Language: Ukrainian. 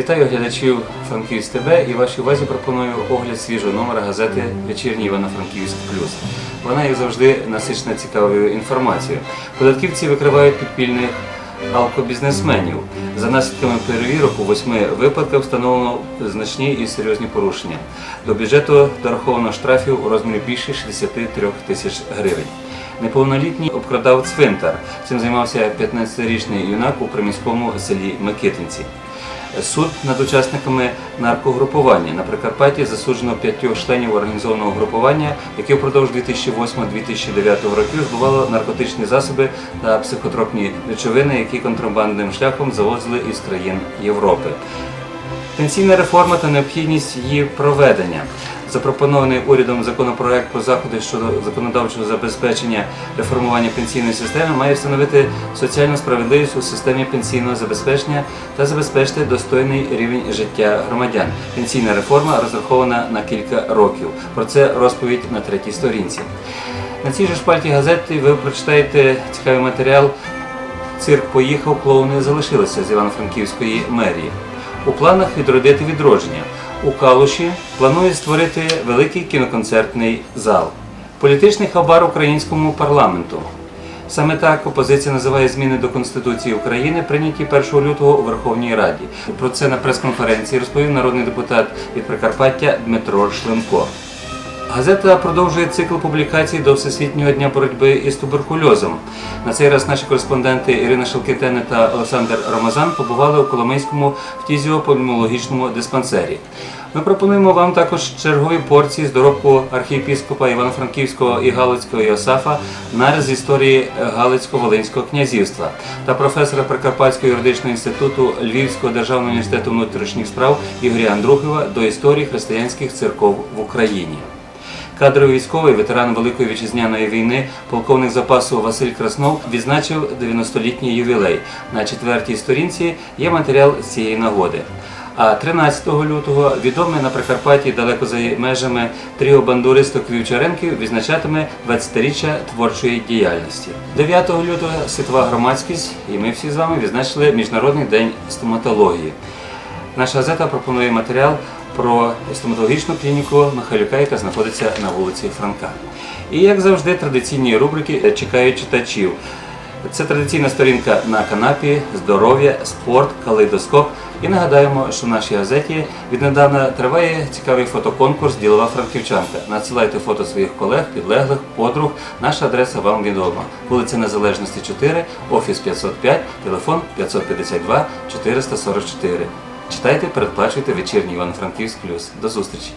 Вітаю глядачів Франківськ ТВ і вашій увазі пропоную огляд свіжого номера газети Вечірній Івано-Франківськ Плюс. Вона, як завжди, насичена цікавою інформацією. Податківці викривають підпільних алкобізнесменів. За наслідками перевірок у восьми випадках встановлено значні і серйозні порушення. До бюджету дораховано штрафів у розмірі більше 63 тисяч гривень. Неповнолітній обкрадав цвинтар. Цим займався 15-річний юнак у приміському селі Микитинці. Суд над учасниками наркогрупування на Прикарпатті засуджено п'ятьох членів організованого групування, які впродовж 2008-2009 років збувало наркотичні засоби та психотропні речовини, які контрабандним шляхом завозили із країн Європи. Пенсійна реформа та необхідність її проведення. Запропонований урядом законопроект про заходи щодо законодавчого забезпечення реформування пенсійної системи має встановити соціальну справедливість у системі пенсійного забезпечення та забезпечити достойний рівень життя громадян. Пенсійна реформа розрахована на кілька років. Про це розповідь на третій сторінці. На цій же шпальті газети ви прочитаєте цікавий матеріал Цирк поїхав, клоуни залишилися з Івано-Франківської мерії. У планах відродити відродження. У Калуші планують створити великий кіноконцертний зал. Політичний хабар українському парламенту. Саме так опозиція називає зміни до Конституції України, прийняті 1 лютого у Верховній Раді. Про це на прес-конференції розповів народний депутат від Прикарпаття Дмитро Шлемко. Газета продовжує цикл публікацій до Всесвітнього дня боротьби із туберкульозом. На цей раз наші кореспонденти Ірина Шелкетене та Олександр Рамазан побували у Коломийському фтізіопульмологічному диспансері. Ми пропонуємо вам також чергові порції з доробку архієпіскопа Івано-Франківського і Галицького Іосафа нарис з історії Галицько-Волинського князівства та професора Прикарпатського юридичного інституту Львівського державного університету внутрішніх справ Ігоря Андрухова до історії християнських церков в Україні. Кадровий військовий, ветеран Великої вітчизняної війни, полковник запасу Василь Краснов відзначив 90-літній ювілей. На четвертій сторінці є матеріал з цієї нагоди. А 13 лютого відомий на Прикарпатті далеко за межами тріо бандуристок Вівчаренків відзначатиме 20-річчя творчої діяльності. 9 лютого світова громадськість і ми всі з вами відзначили Міжнародний день стоматології. Наша газета пропонує матеріал про стоматологічну клініку Михайлюка, яка знаходиться на вулиці Франка. І як завжди, традиційні рубрики чекають читачів. Це традиційна сторінка на канапі, здоров'я, спорт, калейдоскоп. І нагадаємо, що в нашій газеті віднедавна триває цікавий фотоконкурс Ділова франківчанка. Надсилайте фото своїх колег, підлеглих, подруг. Наша адреса вам відома. Вулиця Незалежності 4, офіс 505, телефон 552 444. Читайте, передплачуйте вечірній Іван-Франківськ плюс. До зустрічі!